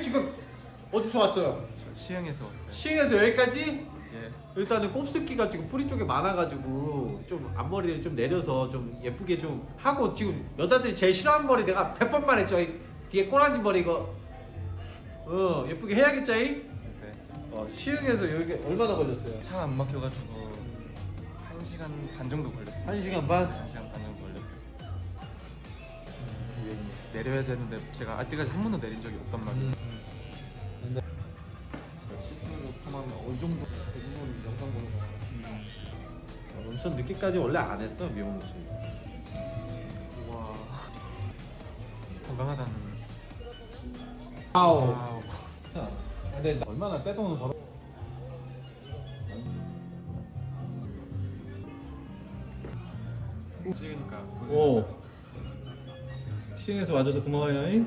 지금 어디서 왔어요? 저 시흥에서 왔어요. 시흥에서 여기까지? 예. 일단은 곱슬기가 지금 뿌리 쪽에 많아가지고 좀 앞머리를 좀 내려서 좀 예쁘게 좀 하고 지금 여자들이 제일 싫어하는 머리 내가 100번 말했죠 이 뒤에 꼬랑지 머리 이거 어 예쁘게 해야겠죠 이? 네. 어, 시흥에서 여기 얼마나 걸렸어요? 차 안 막혀가지고 한 시간 반 정도 걸렸어요. 1시간 반? 한 시간 내려야 되는데 제가 아직까지 한 번도 내린 적이 없단 말이에요. 근데 시승으로 포함하면 어느 정도 대부분 영상 보는 거. 어, 엄청 늦게까지 원래 안 했어 미용실 와 건강하다는. 아우 와우. 근데 얼마나 떼돈을 벌어 찍으니까 오 시흥에서 와줘서 고마워요 잉?